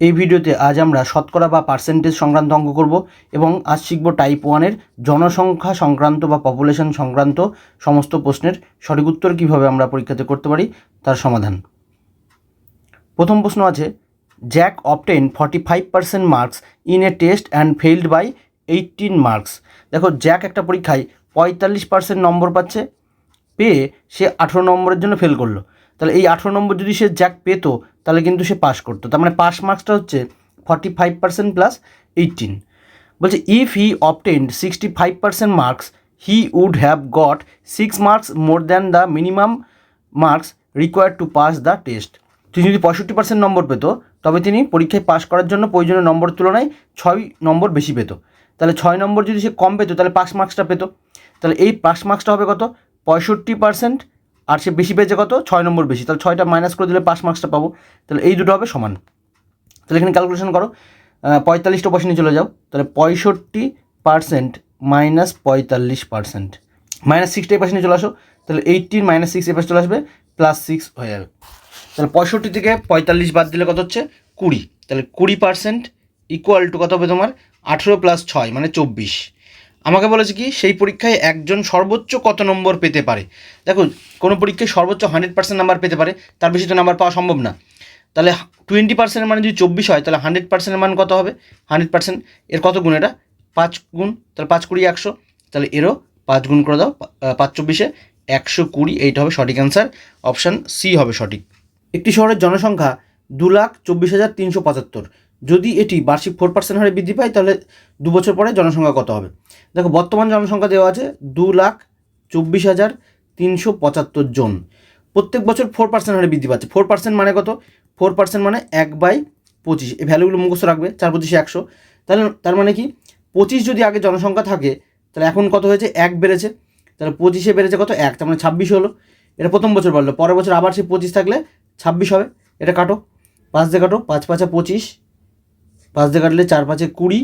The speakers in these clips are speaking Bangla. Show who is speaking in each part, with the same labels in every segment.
Speaker 1: এই ভিডিওতে আজ আমরা শতকরা বা পার্সেন্টেজ সংক্রান্ত অঙ্ক করব এবং আজ শিখব টাইপ ওয়ানের জনসংখ্যা সংক্রান্ত বা পপুলেশন সংক্রান্ত সমস্ত প্রশ্নের সঠিক উত্তর কীভাবে আমরা পরীক্ষাতে করতে পারি তার সমাধান। প্রথম প্রশ্ন আছে Jack obtain forty five percent marks in a test and failed by eighteen marks দেখো জ্যাক একটা পরীক্ষায় পঁয়তাল্লিশ পার্সেন্ট নম্বর পাচ্ছে, পেয়ে সে আঠেরো নম্বরের জন্য ফেল করল। তাহলে এই আঠেরো নম্বর যদি সে জ্যাক পেতো তাহলে কিন্তু সে পাস করতো। তার মানে পাস মার্কসটা হচ্ছে forty five percent plus eighteen বলছে if he obtained sixty five percent marks he would have got six marks more than the minimum marks required to pass the test তিনি যদি পঁয়ষট্টি পার্সেন্ট নম্বর পেত, তবে তিনি পরীক্ষায় পাস করার জন্য প্রয়োজনীয় নম্বর তুলনায় ছয় নম্বর বেশি পেত। তাহলে ছয় নম্বর যদি সে কম পেতো, তাহলে পাস মার্কসটা পেত। তাহলে এই পাস মার্কসটা হবে কত? পঁয়ষট্টি পার্সেন্ট আর সে বেশি পেয়েছে কত? ছয় নম্বর বেশি। তাহলে ছয়টা মাইনাস করে দিলে পাস মার্কসটা পাবো। তাহলে এই দুটো হবে সমান। তাহলে এখানে ক্যালকুলেশন করো। পঁয়তাল্লিশটা পাশে নিয়ে চলে যাও। তাহলে পঁয়ষট্টি পার্সেন্ট মাইনাস পঁয়তাল্লিশ পার্সেন্ট মাইনাস সিক্সটা পাশে নিয়ে চলে আসো। তাহলে এইটিন মাইনাস সিক্স এই পাশে চলে আসবে। প্লাস সিক্স হয়ে যাবে। তাহলে পঁয়ষট্টি থেকে পঁয়তাল্লিশ বাদ দিলে কত হচ্ছে? কুড়ি। তাহলে কুড়ি পার্সেন্ট ইকুয়াল টু কত হবে তোমার? আঠেরো প্লাস ছয় মানে চব্বিশ। আমাকে বলেছে কি, সেই পরীক্ষায় একজন সর্বোচ্চ কত নম্বর পেতে পারে? দেখো কোনো পরীক্ষায় সর্বোচ্চ হান্ড্রেড পার্সেন্ট নাম্বার পেতে পারে, তার বেশি তো নাম্বার পাওয়া সম্ভব না। তাহলে টোয়েন্টি পার্সেন্টের মানে যদি চব্বিশ হয়, তাহলে হান্ড্রেড পার্সেন্টের মান কত হবে? হান্ড্রেড পার্সেন্ট, এর কত গুণ এটা? পাঁচ গুণ, তাহলে পাঁচ কুড়ি একশো। তাহলে এরও পাঁচ গুণ করে দাও পাঁচ চব্বিশে একশো কুড়ি, এইটা হবে সঠিক অ্যান্সার। অপশান সি হবে সঠিক। একটি শহরের জনসংখ্যা দু লাখ চব্বিশ হাজার তিনশো পঁচাত্তর। যদি এটি বার্ষিক ফোর পার্সেন্ট হারে বৃদ্ধি পায়, তাহলে দু বছর পরে জনসংখ্যা কত হবে? দেখো, বর্তমান জনসংখ্যা দেওয়া আছে দু লাখ চব্বিশ হাজার তিনশো পঁচাত্তর জন। প্রত্যেক বছর ফোর পার্সেন্ট হারে বৃদ্ধি পাচ্ছে। ফোর পার্সেন্ট মানে কত? ফোর পার্সেন্ট মানে এক বাই পঁচিশ। এই ভ্যালুগুলো মুখস্থ রাখবে, চার পঁচিশে একশো। তাহলে তার মানে কি? পঁচিশ যদি আগে জনসংখ্যা থাকে, তাহলে এখন কত হয়েছে? এক বেড়েছে। তাহলে পঁচিশে বেড়েছে কত? এক। তার মানে ছাব্বিশ হলো। এটা প্রথম বছর বাড়লো। পরের বছর আবার সে পঁচিশ থাকলে ছাব্বিশ হবে। এটা কাটো। পাঁচ দিয়ে কাটো। পাঁচ পাঁচা পঁচিশ। পাঁচ দিয়ে কাটলে চার পাঁচে কুড়ি।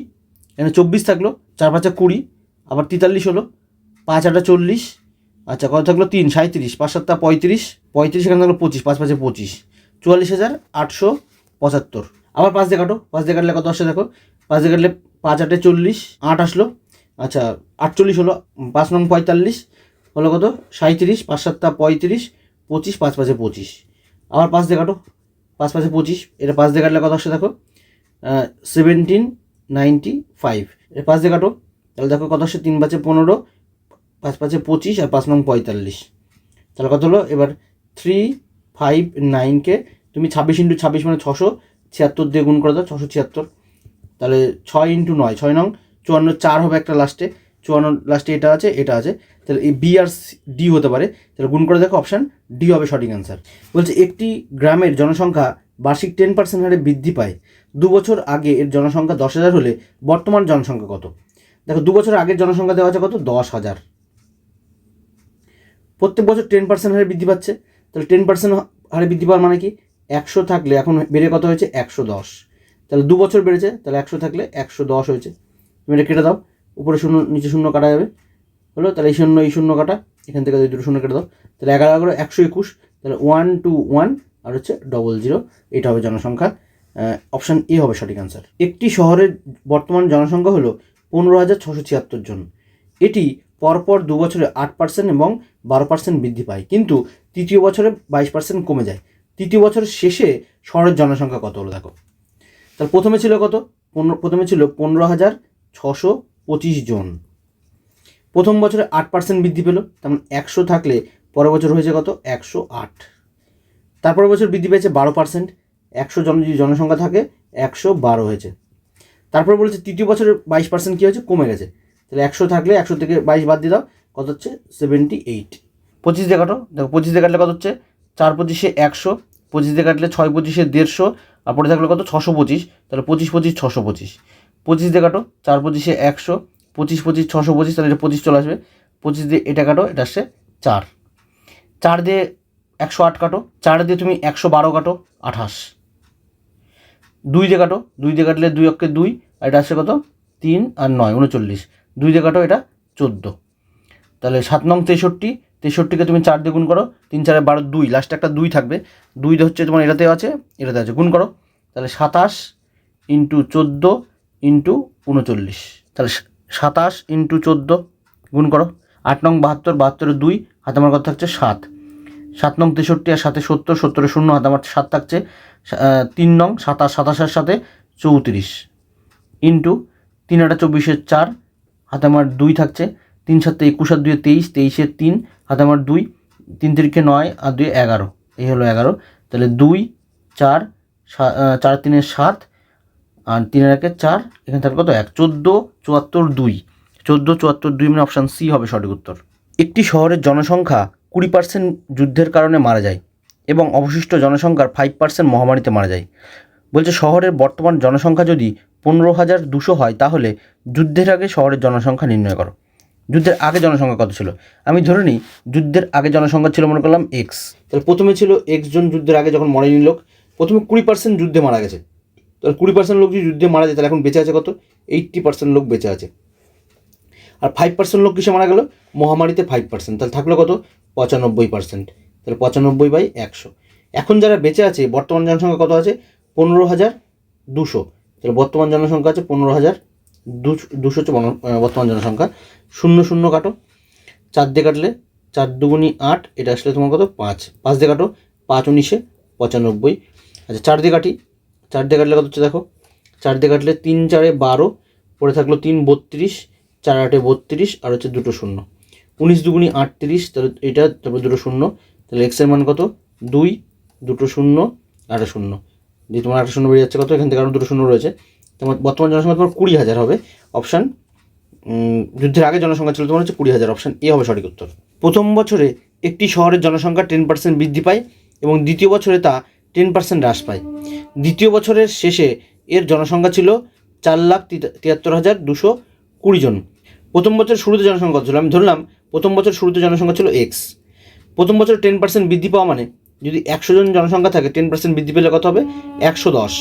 Speaker 1: এখানে চব্বিশ থাকল। চার পাঁচে কুড়ি। আবার তেতাল্লিশ হলো। পাঁচ আটা চল্লিশ। আচ্ছা কত থাকল? তিন সাঁত্রিশ পাঁচ সাতটা পঁয়ত্রিশ। পঁয়ত্রিশ এখানে থাকল পঁচিশ, পাঁচ পাঁচে পঁচিশ। চুয়াল্লিশ হাজার আটশো পঁচাত্তর। আবার পাঁচ দিয়ে কাটো পাঁচ দিয়ে কাটলে কত আসছে দেখো? পাঁচ দিয়ে কাটলে পাঁচ আটে চল্লিশ, আট আসলো। আচ্ছা আটচল্লিশ হলো পাঁচ নং পঁয়তাল্লিশ। হলো কত? সাঁত্রিশ পাঁচ সাতটা পঁয়ত্রিশ, পঁচিশ, পাঁচ পাঁচে পঁচিশ। আবার পাঁচ দিয়ে কাটো পাঁচ পাঁচে পঁচিশ। এটা পাঁচ দিয়ে কাটলে কত আসছে দেখো? সেভেন্টিন নাইনটি ফাইভ এর পাঁচ দিয়ে কাটো তাহলে দেখো কত আসছে? তিন পাঁচে পনেরো, পাঁচ পাঁচে পঁচিশ আর পাঁচ নং পঁয়তাল্লিশ। তাহলে কত হলো? এবার থ্রি ফাইভ নাইনকে তুমি ছাব্বিশ ইন্টু ছাব্বিশ মানে ছশো ছিয়াত্তর দিয়ে গুণ করে দাও, ছশো ছিয়াত্তর। তাহলে ছয় ইন্টু নয়, ছয় নং চুয়ান্ন, চার হবে একটা লাস্টে চুয়ান্ন লাস্টে এটা আছে এটা আছে। তাহলে এই বি আর ডি হতে পারে। তাহলে গুণ করে দেখো অপশান ডি হবে সঠিক অ্যান্সার বলছে একটি গ্রামের জনসংখ্যা বার্ষিক টেন পার্সেন্ট হারে বৃদ্ধি পায়। দু বছর আগে এর জনসংখ্যা দশ হাজার হলে বর্তমান জনসংখ্যা কত? দেখো, দু বছর আগের জনসংখ্যা দেওয়া আছে কত? দশ হাজার। প্রত্যেক বছর টেন পার্সেন্ট হারে বৃদ্ধি পাচ্ছে। তাহলে টেন পার্সেন্ট হারে বৃদ্ধি পাওয়ার মানে কি? একশো থাকলে, এখন বেড়ে কত হয়েছে? একশো দশ। তাহলে দু বছর বেড়েছে, তাহলে একশো থাকলে একশো দশ হয়েছে। তুমি এটা কেটে দাও, উপরে শূন্য, নিচে শূন্য কাটা যাবে। হলো? তাহলে এই শূন্য এই শূন্য কাটা, এখান থেকে দুটো শূন্য কেটে দাও। তাহলে এগারো এগারো, একশো একুশ, তাহলে ওয়ান টু ওয়ান আর হচ্ছে ডবল জিরো এটা হবে জনসংখ্যা। অপশান এ হবে সঠিক অ্যান্সার একটি শহরের বর্তমান জনসংখ্যা হলো পনেরো হাজার ছশো ছিয়াত্তর জন। এটি পরপর দু বছরে আট পার্সেন্ট এবং বারো পার্সেন্ট বৃদ্ধি পায়। কিন্তু তৃতীয় বছরে বাইশ পার্সেন্ট কমে যায়। তৃতীয় বছরের শেষে শহরের জনসংখ্যা কত হলো দেখো। তাহলে প্রথমে ছিল কত? পনেরো প্রথমে ছিল পনেরো হাজার ছশো পঁচিশ জন। প্রথম বছরে আট পার্সেন্ট বৃদ্ধি পেল। তেমন একশো থাকলে পরের বছর হয়েছে কত? একশো আট। তারপরের বছর বৃদ্ধি পেয়েছে বারো পার্সেন্ট একশো জন যদি জনসংখ্যা থাকে, একশো বারো হয়েছে। তারপর বলেছে তৃতীয় বছরে বাইশ পার্সেন্ট কী হয়েছে? কমে গেছে। তাহলে একশো থাকলে একশো থেকে বাইশ বাদ দিয়ে দাও। কত হচ্ছে? সেভেন্টি এইট পঁচিশ দিয়ে কাটো। দেখো, পঁচিশ দিয়ে কাটলে কত হচ্ছে? চার পঁচিশে একশো, পঁচিশ দিয়ে কাটলে ছয় পঁচিশে দেড়শো, আর পরে থাকলে কত? ছশো পঁচিশ। তাহলে পঁচিশ পঁচিশ, ছশো পঁচিশ। পঁচিশ দিয়ে কাটো, চার পঁচিশে একশো, পঁচিশ পঁচিশ, ছশো পঁচিশ, তাহলে এটা পঁচিশ চলে আসবে। পঁচিশ দিয়ে এটা কাটো, এটা আসছে চার। চার দিয়ে একশো আট কাটো। চার দিয়ে তুমি একশো বারো কাটো, আঠাশ। দুই দিয়ে কাটো, দুই দিয়ে কাটলে দুই অক্ষে দুই, আর এটা আসছে কত? তিন আর নয়, উনচল্লিশ। দুই দিয়ে কাটো, এটা চোদ্দ। তাহলে সাত নং তেষট্টি, তেষট্টিকে তুমি চার দিয়ে গুণ করো, তিন চারে বারো, দুই। লাস্টে একটা দুই থাকবে। দুই হচ্ছে তোমার এটাতে আছে এটাতে আছে। গুণ করো। তাহলে সাতাশ ইন্টু চোদ্দ ইন্টু উনচল্লিশ। তাহলে সাতাশ ইন্টু চোদ্দ গুণ করো। আট নং বাহাত্তর বাহাত্তরের দুই, হাতে আমার কত থাকছে? সাত। সাত নং তেষট্টি আর সাথে সত্তর, সত্তরে শূন্য হাতে আমার সাত থাকছে। তিন নং সাতাশ, সাতাশের সাথে চৌত্রিশ। ইন্টু তিন আটা চব্বিশের চার হাতে আমার দুই থাকছে। তিন সাতে একুশ আর দুয়ে তেইশ, তেইশের তিন হাতে আমার দুই। তিন তিরিখে নয় আর দুই এগারো। এই হলো এগারো। তাহলে দুই, চার চার তিনের সাত আর তিনের একে চার, এখানে থাকবে কত? এক। চোদ্দ, চুয়াত্তর, দুই। চোদ্দ, চুয়াত্তর, দুই মানে অপশান সি হবে সঠিক উত্তর। একটি শহরের জনসংখ্যা কুড়ি পার্সেন্ট যুদ্ধের কারণে মারা যায় এবং অবশিষ্ট জনসংখ্যার ফাইভ পার্সেন্ট মহামারীতে মারা যায়। বলছে শহরের বর্তমান জনসংখ্যা যদি পনেরো হাজার দুশো হয়, তাহলে যুদ্ধের আগে শহরের জনসংখ্যা নির্ণয় করো। যুদ্ধের আগে জনসংখ্যা কত ছিল? আমি ধরে নিই, যুদ্ধের আগে জনসংখ্যা ছিল, মনে করলাম এক্স তাহলে প্রথমে ছিল এক্স জন যুদ্ধের আগে যখন মরেনি লোক, প্রথমে কুড়ি পার্সেন্ট যুদ্ধে মারা গেছে। তাহলে কুড়ি পার্সেন্ট লোক যদি যুদ্ধে মারা যায়, তাহলে এখন বেঁচে আছে কত? এইট্টি পার্সেন্ট লোক বেঁচে আছে। আর ফাইভ পার্সেন্ট লোক কিসে মারা গেল? মহামারীতে ফাইভ পার্সেন্ট তাহলে থাকল কত? পঁচানব্বই পার্সেন্ট তাহলে পঁচানব্বই বাই একশো। এখন যারা বেঁচে আছে, বর্তমান জনসংখ্যা কত আছে? পনেরো হাজার দুশো। তাহলে বর্তমান জনসংখ্যা আছে পনেরো হাজার দুশো হচ্ছে বর্তমান জনসংখ্যা। শূন্য শূন্য কাটো। চার দিয়ে কাটলে চার দুগুনি আট, এটা আসলে তোমার কত? পাঁচ। পাঁচ দিয়ে কাটো, পাঁচ উনিশে পঁচানব্বই। আচ্ছা চার দিয়ে কাটি। চার দিয়ে কাটলে কত হচ্ছে দেখো? চার দিয়ে কাটলে তিন চারে বারো, পরে থাকল তিন বত্রিশ, চার আটে বত্রিশ, আর হচ্ছে দুটো শূন্য। উনিশ দুগুনি আটত্রিশ, তাহলে এটা তারপর দুটো শূন্য, তাহলে এক্সের মান কত? দুই, দুটো শূন্য আটা শূন্য। দিয়ে তোমার আটা শূন্য বেরিয়ে যাচ্ছে কত? এখান থেকে আরও দুটো শূন্য রয়েছে। তোমার বর্তমান জনসংখ্যা তোমার কুড়ি হাজার হবে। অপশান যুদ্ধের আগে জনসংখ্যা ছিল তোমার হচ্ছে কুড়ি হাজার। অপশান এ হবে সঠিক উত্তর। প্রথম বছরে একটি শহরের জনসংখ্যা টেন পার্সেন্ট বৃদ্ধি পায় এবং দ্বিতীয় বছরে তা টেন পার্সেন্ট হ্রাস পায়। দ্বিতীয় বছরের শেষে এর জনসংখ্যা ছিল চার লাখ তিয়াত্তর হাজার দুশো কুড়ি জন। প্রথম বছরের শুরুতে জনসংখ্যা ছিল? আমি ধরলাম প্রথম বছর শুরুতে জনসংখ্যা ছিল এক্স প্রথম বছর টেন পার্সেন্ট বৃদ্ধি পাওয়া মানে যদি একশো জন জনসংখ্যা থাকে টেন পার্সেন্ট বৃদ্ধি পেলে কত হবে? একশো দশ।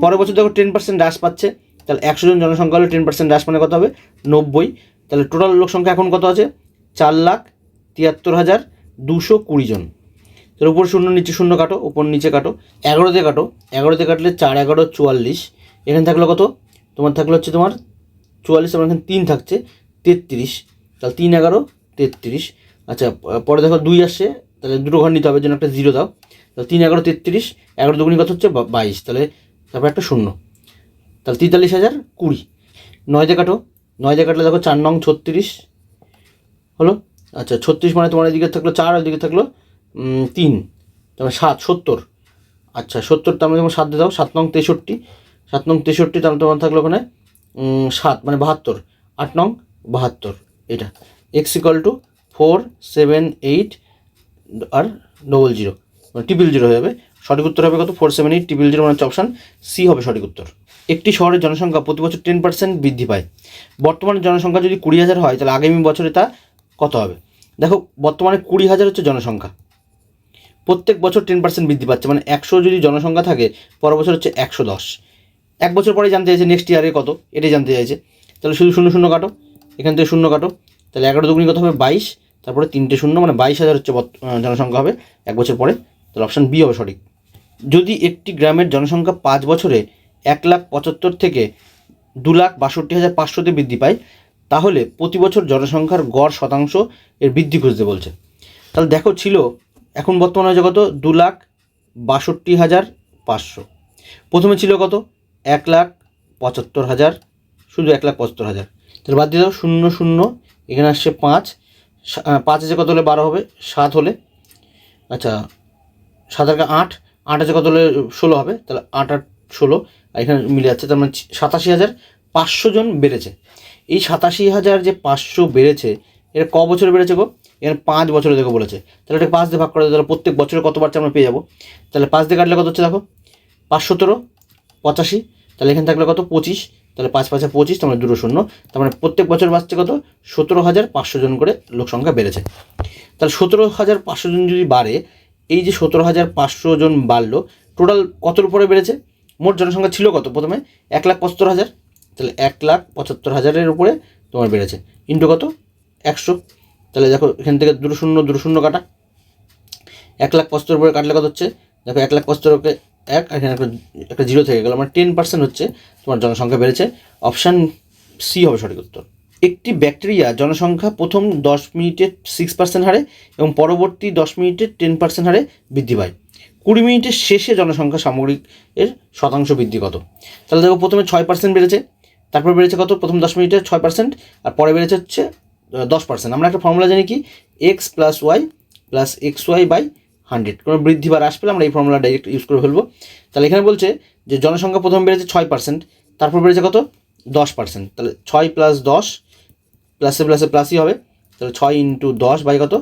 Speaker 1: পরের বছর দেখো টেন পার্সেন্ট হ্রাস পাচ্ছে, তাহলে একশো জন জনসংখ্যা হলে টেন পার্সেন্ট হ্রাস মানে কত হবে? নব্বই। তাহলে টোটাল লোক সংখ্যা এখন কত আছে? চার লাখ তিয়াত্তর হাজার দুশো কুড়ি জন। তাহলে উপর শূন্য, নিচে শূন্য কাটো, উপর নিচে কাটো, এগারোতে কাটো, এগারোতে কাটলে চার, এগারো, চুয়াল্লিশ। এখানে থাকল কত? তোমার থাকল হচ্ছে তোমার চুয়াল্লিশ আমার এখানে তিন থাকছে, তেত্রিশ। তাহলে তিন, এগারো তেত্রিশ। আচ্ছা পরে দেখো দুই আসছে তাহলে দুটো ঘর নিতে হবে, জন্য একটা জিরো দাও। তাহলে তিন, এগারো, তেত্রিশ, এগারো দুগুনি কত হচ্ছে? বাইশ। তাহলে তারপর একটা শূন্য। তাহলে তেতাল্লিশ হাজার কুড়ি। নয় দিয়ে কাটো। নয় দিয়ে কাটলে দেখো চার নং ছত্রিশ। হলো? আচ্ছা ছত্রিশ মানে তোমার এদিকে থাকল চার ওইদিকে থাকল তিন। তারপরে সাত, সত্তর। আচ্ছা সত্তর, তার মানে যেমন সাত দিয়ে দাও, সাত নং তেষট্টি। সাত নং তেষট্টি, তাহলে তোমার থাকল ওখানে সাত মানে বাহাত্তর। আট নং বাহাত্তর, এটা। X equal two four seven eight আর ডবল জিরো মানে ট্রিপল জিরো হয়ে যাবে। সঠিক উত্তর হবে কত? Four seven eight triple zero মানে হচ্ছে অপশান সি হবে সঠিক উত্তর। একটি শহরের জনসংখ্যা প্রতি বছর টেন পার্সেন্ট বৃদ্ধি পায়। বর্তমানে জনসংখ্যা যদি কুড়ি হাজার হয়, তাহলে আগামী বছরে তা কত হবে? দেখো, বর্তমানে কুড়ি হাজার হচ্ছে জনসংখ্যা। প্রত্যেক বছর টেন পার্সেন্ট বৃদ্ধি পাচ্ছে। মানে একশো যদি জনসংখ্যা থাকে, পরের বছর হচ্ছে একশো দশ। এক বছর পরে জানতে চাইছে নেক্সট ইয়ারে কত? এটাই জানতে চাইছে। তাহলে শুধু শূন্য শূন্য কাটো। এখান থেকে শূন্য কাটো। তাহলে এগারো দুগুনি কত হবে? বাইশ। তারপরে তিনটে শূন্য মানে বাইশ হাজার হচ্ছে জনসংখ্যা হবে এক বছর পরে। তাহলে অপশান বি হবে সঠিক। যদি একটি গ্রামের জনসংখ্যা পাঁচ বছরে এক লাখ পঁচাত্তর থেকে দু লাখ বাষট্টি হাজার পাঁচশোতে বৃদ্ধি পায়, তাহলে প্রতি বছর জনসংখ্যার গড় শতাংশ এর বৃদ্ধি খুঁজতে বলছে। তাহলে দেখো ছিল এখন বর্তমানে হয়েছে কত? দু লাখ বাষট্টি হাজার পাঁচশো। প্রথমে ছিল কত? এক লাখ পঁচাত্তর হাজার, শুধু এক লাখ পঁচাত্তর হাজার। তাহলে বাদ দিয়ে দাও, শূন্য শূন্য এখানে আসছে পাঁচ। পাঁচ আছে কত হলে বারো হবে? সাত হলে। আচ্ছা সাত আর আট। আট আছে কত হলে ষোলো হবে? তাহলে আট আট ষোলো। আর এখানে মিলে যাচ্ছে তার মানে সাতাশি হাজার পাঁচশো জন বেড়েছে। এই সাতাশি হাজার যে পাঁচশো বেড়েছে এটা ক বছরে বেড়েছে গো? এখানে পাঁচ বছরে দেখো বলেছে। তাহলে এটা পাঁচ দিয়ে ভাগ করে দাও, তাহলে প্রত্যেক বছরে কত বাচ্চা আমরা পেয়ে যাব? তাহলে পাঁচ দিয়ে কাটলে কত হচ্ছে দেখো? পাঁচ সতেরো পঁচাশি। তাহলে এখানে থাকলে কত? পঁচিশ। তাহলে পাঁচ পাঁচে পঁচিশ, তার মানে দুটো শূন্য। তার মানে প্রত্যেক বছর বাচ্চা কত? সতেরো হাজার পাঁচশো জন করে লোক সংখ্যা বেড়েছে। তাহলে সতেরো হাজার পাঁচশো জন যদি বাড়ে, এই যে সতেরো হাজার পাঁচশো জন বাড়লো টোটাল কতর উপরে বেড়েছে? মোট জনসংখ্যা ছিল কত প্রথমে? এক লাখ পঁচাত্তর হাজার। তাহলে এক লাখ পঁচাত্তর হাজারের উপরে তোমার বেড়েছে। ইন্টু কত? একশো। তাহলে দেখো, এখান থেকে দুটো শূন্য দুটো শূন্য কাটা। এক লাখ পঁচাত্তর উপরে কাটলে কত হচ্ছে? দেখো, এক লাখ পঁচাত্তরকে এক, এখানে একটা একটা জিরো থেকে গেল। মানে টেন পার্সেন্ট হচ্ছে তোমার জনসংখ্যা বেড়েছে। অপশান সি হবে সঠিক উত্তর। একটি ব্যাকটেরিয়া জনসংখ্যা প্রথম দশ মিনিটে সিক্স পার্সেন্ট হারে এবং পরবর্তী দশ মিনিটে টেন পার্সেন্ট হারে বৃদ্ধি পায়। কুড়ি মিনিটের শেষে জনসংখ্যা সামগ্রিক এর শতাংশ বৃদ্ধি কত? তাহলে দেখো, প্রথমে ছয় পার্সেন্ট বেড়েছে, তারপর বেড়েছে কত? প্রথম দশ মিনিটে ছয় পার্সেন্ট আর পরে বেড়েছে হচ্ছে দশ পার্সেন্ট আমরা একটা ফর্মুলা জানি কি? X plus y plus x y by hundred. কোনো বৃদ্ধি বা হ্রাস পেলে আমরা এই ফর্মুলা ডাইরেক্ট ইউজ করে ফেলব। তাহলে এখানে বলছে যে জনসংখ্যা প্রথম বেড়েছে ছয় পার্সেন্ট তারপর বেড়েছে কত? দশ পার্সেন্ট তাহলে ছয় প্লাস দশ প্লাসে প্লাসে প্লাসই হবে। তাহলে ছয় ইন্টু দশ বাই কত?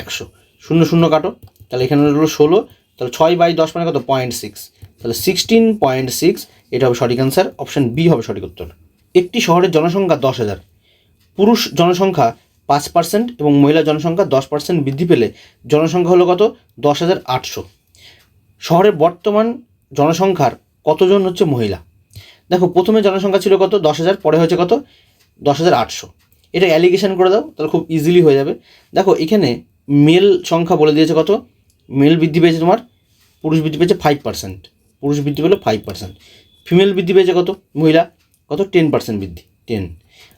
Speaker 1: একশো। শূন্য শূন্য কাটো। তাহলে এখানে হলো ষোলো। তাহলে ছয় বাই দশ মানে কত? পয়েন্ট সিক্স তাহলে সিক্সটিন পয়েন্ট সিক্স এটা হবে সঠিক অ্যান্সার অপশান বি হবে সঠিক উত্তর। একটি শহরের জনসংখ্যা দশ হাজার। পুরুষ জনসংখ্যা পাঁচ পার্সেন্ট এবং মহিলা জনসংখ্যা দশ পার্সেন্ট বৃদ্ধি পেলে জনসংখ্যা হলো কত? দশ হাজার আটশো। শহরের বর্তমান জনসংখ্যার কতজন হচ্ছে মহিলা? দেখো, প্রথমে জনসংখ্যা ছিল কত? দশ হাজার, পরে হয়েছে কত? দশ হাজার আটশো। এটা অ্যালিগেশন করে দাও, তাহলে খুব ইজিলি হয়ে যাবে। দেখো, এখানে মেল সংখ্যা বলে দিয়েছে কত? মেল বৃদ্ধি পেয়েছে তোমার, পুরুষ বৃদ্ধি পেয়েছে ফাইভ পার্সেন্ট পুরুষ বৃদ্ধি পেল ফাইভ পার্সেন্ট ফিমেল বৃদ্ধি পেয়েছে কত? মহিলা, কত? টেন পার্সেন্ট বৃদ্ধি টেন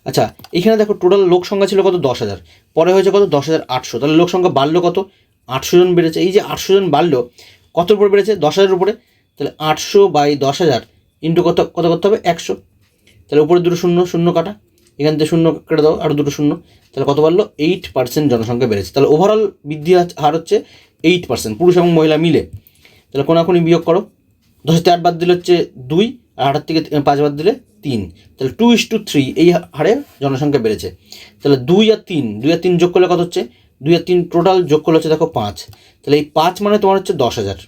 Speaker 1: আচ্ছা এখানে দেখো টোটাল লোক সংখ্যা ছিল কত? দশ হাজার। পরে হয়েছে কত? দশ হাজার আটশো। তাহলে লোক সংখ্যা বাড়লো কত? আটশো জন বেড়েছে। এই যে আটশো জন বাড়লো, কত উপরে বেড়েছে? দশ হাজারের উপরে। তাহলে আটশো বাই দশ হাজার ইন্টু কত কত করতে হবে? একশো। তাহলে উপরে দুটো শূন্য শূন্য কাটা। এখান থেকে শূন্য কেটে দাও আরও দুটো শূন্য। তাহলে কত বাড়লো? এইট পার্সেন্ট জনসংখ্যা বেড়েছে। তাহলে ওভারঅল বৃদ্ধি হার- হার হচ্ছে এইট পার্সেন্ট পুরুষ এবং মহিলা মিলে। তাহলে কোনাকুনি বিয়োগ করো। দশ থেকে আট বাদ দিলে হচ্ছে দুই, আর আটার থেকে পাঁচ বাদ দিলে তিন। তাহলে টু ইস টু থ্রি এই হারে জনসংখ্যা বেড়েছে। তাহলে দুই আর তিন, দুই আর তিন যোগ করলে কত হচ্ছে? দুই আর তিন টোটাল যোগ করলে হচ্ছে দেখো পাঁচ। তাহলে এই পাঁচ মানে তোমার হচ্ছে দশ হাজার।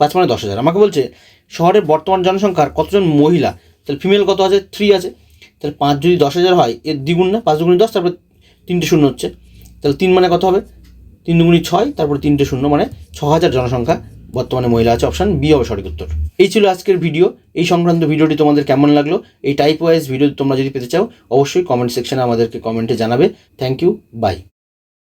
Speaker 1: পাঁচ মানে দশ হাজার। আমাকে বলছে, শহরের বর্তমান জনসংখ্যার কতজন মহিলা? তাহলে ফিমেল কত আছে? থ্রি আছে। তাহলে পাঁচ যদি দশ হাজার হয়, এর দ্বিগুণ না, পাঁচ দুগুণি দশ, তারপরে তিনটে শূন্য হচ্ছে। তাহলে তিন মানে কত হবে? তিন দুগুণি ছয়, তারপরে তিনটে শূন্য মানে ছ হাজার জনসংখ্যা বর্তমানে মহিলা আছে অপশান বি হবে সঠিক উত্তর। এই ছিল আজকের ভিডিও এই সংক্রান্ত ভিডিওটি তোমাদের কেমন লাগল? এই টাইপ ওয়াইজ ভিডিও তোমরা যদি পেতে চাও, অবশ্যই কমেন্ট সেকশানে আমাদেরকে কমেন্টে জানাবে। Thank you by